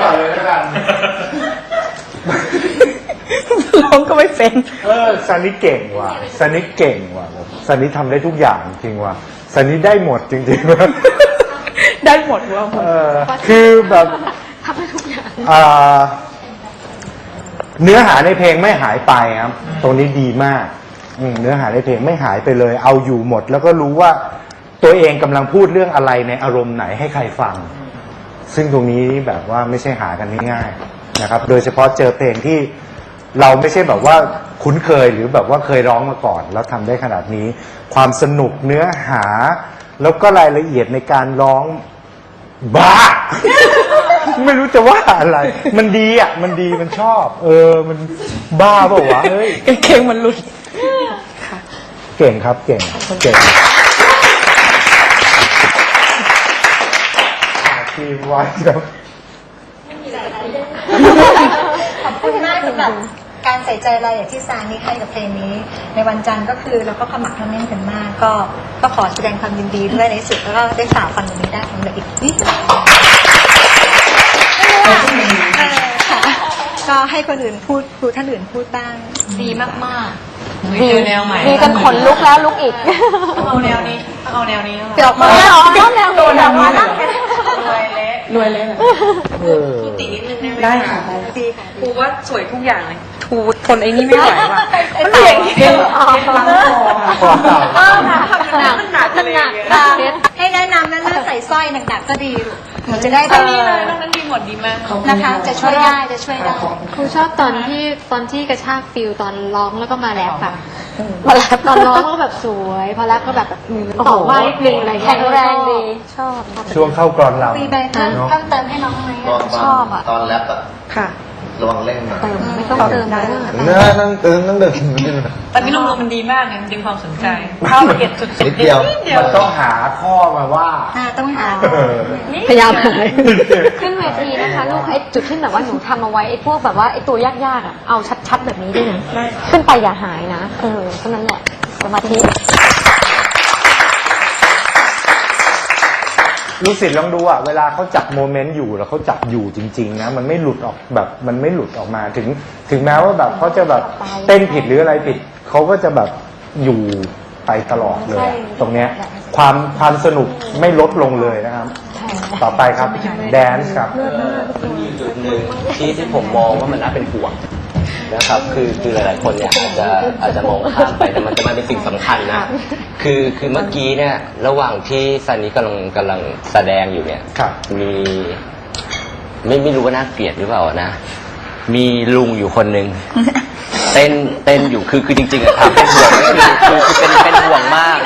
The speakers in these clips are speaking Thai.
ก่อนเลยแล้วกัน ร้องก็ไม่เป็น เออ ซันนี่เก่งว่ะซันนี่เก่งว่ะแบบซันนี่ทำได้ทุกอย่างจริงว่ะซันนี่ได้หมดจริงๆว่ะได้หมดว่าเออคือแบบอ่าเนื้อหาในเพลงไม่หายไปครับ ตรงนี้ดีมากอืมเนื้อหาในเพลงไม่หายไปเลย เอาอยู่หมด แล้วก็รู้ว่าตัวเองกำลังพูดเรื่องอะไรในอารมณ์ไหนให้ใครฟัง ซึ่งตรงนี้แบบว่าไม่ใช่หากันง่ายๆนะครับ โดยเฉพาะเจอเพลงที่เราไม่ใช่แบบว่าคุ้นเคยหรือแบบว่าเคยร้องมาก่อน แล้วทำได้ขนาดนี้ ความสนุกเนื้อหา แล้วก็รายละเอียดในการร้องบ้า ไม่รู้จะว่าอะไร มันดีอะ มันดีมันชอบ เออ มันบ้าเปล่าวะเฮ้ย กางเกงมันหลุด เก่งครับเก่งเก่ง ทีมไว้ครับขอบคุณมากสำหรับการใส่ใจรายละเอียดที่ซานี่ให้กับเพลงนี้ ในวันจันทร์ก็คือเราก็ขมักเขม้นกันมาก ก็ก็ขอแสดงความยินดีด้วยในที่สุดแล้วก็ได้ฝ่าฟันตรงนี้ได้สำเร็จอีกนิดเออค่ะก็ให้คนอื่นพูดครูท่านอื่นพูดบ้างดีมากดีแนวใหม่ๆดีจนขนลุกแล้วลุกอีก เอาแนวนี้ เอาแนวนี้เดี๋ยวมาแล้วแนวโดนแล้วมานั่ง รวยเละรวยเละเออได้ค่ะดีค่ะครูว่าสวยทุกอย่างเลยครูทนไอ้นี่ไม่ไหวว่ะมันเหวี่ยงเกงอ๋อล้างคอคอเต่าเออค่ะหนักหนักหนักค่ะให้แนะนำนะเลือกใส่สร้อยหนักๆก็ดีลูก หนูจะได้แบอับนนี้เลยนั้นดีหมดดีมาก นะคะ จะช่วยได้จะช่วยได้ ครูชอบตอนที่ตอนที่กระชากฟิลตอนร้องแล้วก็มาแรปอะมาแรปตอนร้องก็แบบสวย พอแรปก็แบบมือต่อว่านิดนึงอะไรเงี้ยแข็งแรงดีชอบชอบช่วงเข้ากรอนเรามีใบเพิ่มเพิ่มเติมให้น้องไหมตอนตชอบอะตอนแรปอะ ค่ะ ระวังเล่นหน่อยเติมไม่ต้องเติมเยอะเนื้อนั่งเติมนั่งเดินตอนนี้รวมๆมันดีมากเนี่ยมันดึงความสนใจเข้าละเอียดสุดๆนิดเดียวนิดเดียว มันต้องหาข้อมาว่าอ่าต้องหาเออพยายามหายขึ้นเวทีนะคะลูกไอ้จุดที่แบบว่าหนูทำเอาไว้ไอ้พวกแบบว่าไอ้ตัวยากๆอะเอาชัดๆแบบนี้ด้วยนะขึ้นไปอย่าหายนะเออเท่านั้นแหละสมาธิ ลูกศิษย์ลองดูอะเวลาเขาจับโมเมนต์อยู่แล้วเขาจับอยู่จริงๆนะมันไม่หลุดออกแบบมันไม่หลุดออกมาถึง ถึงแม้ว่าแบบเขาจะแบบเต้นผิดหรืออะไรผิดเขาก็จะแบบอยู่ไปตลอดเลยอะตรงเนี้ยความความสนุกไม่ลดลงเลยนะครับ ต่อไปครับแดนซ์ครับ มันมีจุดหนึ่งที่ที่ผมมองว่ามันน่าเป็นห่วง นะครับคือคือหลายๆคนเนี่ยอาจจะอาจจะมองข้ามไปแต่มันจะมาเป็นสิ่งสำคัญนะคือคือเมื่อกี้เนี่ยระหว่างที่ซันนี้กำลังกำลังแสดงอยู่เนี่ย ครับ มีไม่ไม่รู้ว่าน่าเกลียดหรือเปล่านะ มีลุงอยู่คนหนึ่ง เต้นเต้นอยู่คือคือจริงๆอะทำเป็นห่วงคือคือคือเป็นเป็นห่วงมาก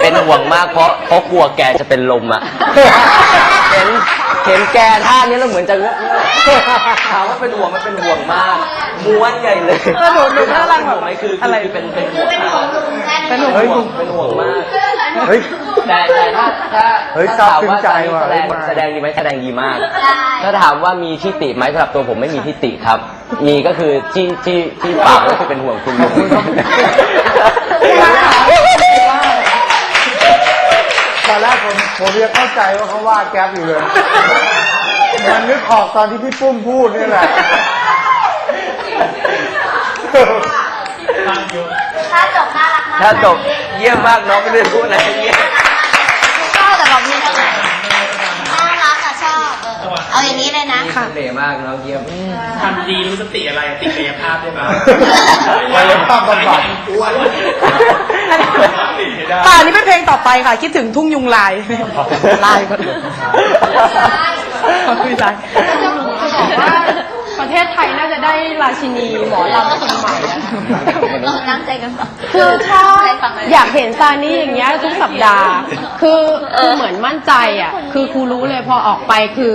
เป็นห่วงมากเพราะเพราะกลัวแกจะเป็นลมอะเห็น เห็นแกท่านี้แล้วเหมือนจะเงอะถามว่าเป็นห่วงมันเป็นห่วงมาก ม้วนใหญ่เลยเออหนูหนูกำลังแบบเป็นห่วงไหมคืออะไรคือเป็นเป็นห่วงมากสนุกเฮ้ยเป็นห่วงมาก เฮ้ย แต่แต่ถ้าถ้าเฮ้ยถ้าถามซาบซึ้งว่าใจแสดงว่ะแสดงดีไหมแสดงดีมาก ถ้าถามว่ามีทิฏฐิไหมสำหรับตัวผมไม่มีทิฏฐิครับ มีก็คือที่ที่ที่ปากก็คือเป็นห่วงคุณลุง ตอน แรกผมผมยังเข้าใจว่าเขาว่าแก๊ปอยู่เลย มันนึกออกตอนที่พี่ปุ้มพูดนี่แหละ ถ้าจบน่ารักมากถ้าจบเยี่ยมมากน้องไม่ได้พูดอะไรเยี่ยม ชอบแต่แบบนี้เท่าไหร่น่ารักอะชอบ เออเอาอย่างนี้เลยนะเสน่ห์มากน้องเยี่ยมทำดีรู้สติอะไรติกายภาพได้ไหมกายภาพบำบัดอ้วนติดให้ได้ป่านี้เป็นเพลงต่อไปค่ะ คิดถึงทุ่งยุงลายลายก่อนขอบคุณใจว่าประเทศไทยน่าจะได้ราชินีหมอลำคนใหม่นั่งใจกันก่อนคือชอบให้ฟังเลยอยากเห็นซานี่อย่างเงี้ยทุกสัปดาห์ คือคือเหมือนมั่นใจอะ คือครูรู้เลยพอออกไปคือ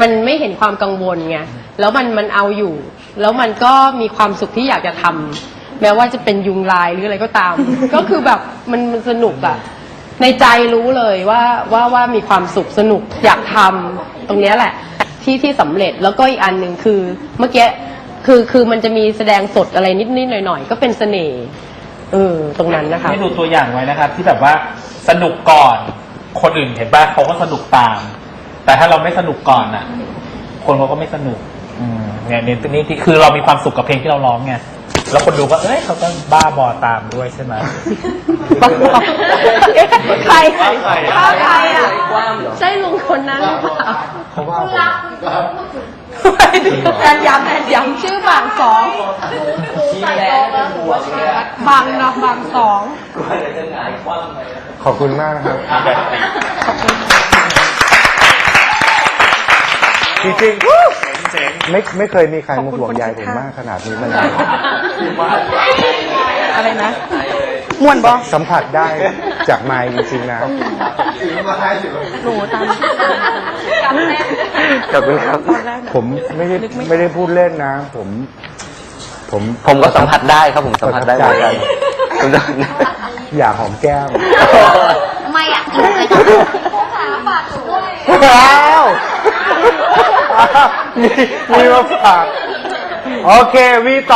มันไม่เห็นความกังวลไงแล้วมันมันเอาอยู่ แล้วมันก็มีความสุขที่อยากจะทำแม้ว่าจะเป็นยุงลายหรืออะไรก็ตาม ก็คือแบบมันมันสนุกอะในใจรู้เลยว่าว่าว่ามีความสุขสนุกอยากทำตรงเนี้ยแหละ ที่ที่สำเร็จแล้วก็อีกอันหนึ่งคือเมื่อกี้คือคือมันจะมีแสดงสดอะไรนิดนิดหน่อยหน่อยๆ ก็เป็นเสน่ห์เออตรงนั้นนะคะ ให้ดูตัวอย่างไว้นะครับ ที่แบบว่าสนุกก่อน คนอื่นเห็นป่ะเขาก็สนุกตาม แต่ถ้าเราไม่สนุกก่อนอะ คนเขาก็ไม่สนุก อืมเนี่ยนี่นี่ที่คือเรามีความสุขกับเพลงที่เราร้องไงแล้วคนดูก็เอ้ยเขาก็บ้าบอตามด้วยใช่ไหม ใครใครใครอะ ใช่ลุงคนนั้นหรือเปล่าเขาว่าผมแอนย้ำแอนย้ำชื่อบางสองบางเนาะบางสอง ขอบคุณมากนะครับ จริงๆไม่ไม่เคยมีใครมาห่วงใยผมมากขนาดนี้มานานอะไรนะ ม่วนบอสัมผัสได้จากไมค์จริงๆนะหนูตามขอบคุณครับผมไม่ได้ไม่ได้พูดเล่นนะ ผม ผมผมก็สัมผัสได้ครับผมสัมผัสได้เหมือนกันผมจะอยากหอมแก้มไม่อะกินเลยว้าว มีมีมาฝาก โอเควีต่อ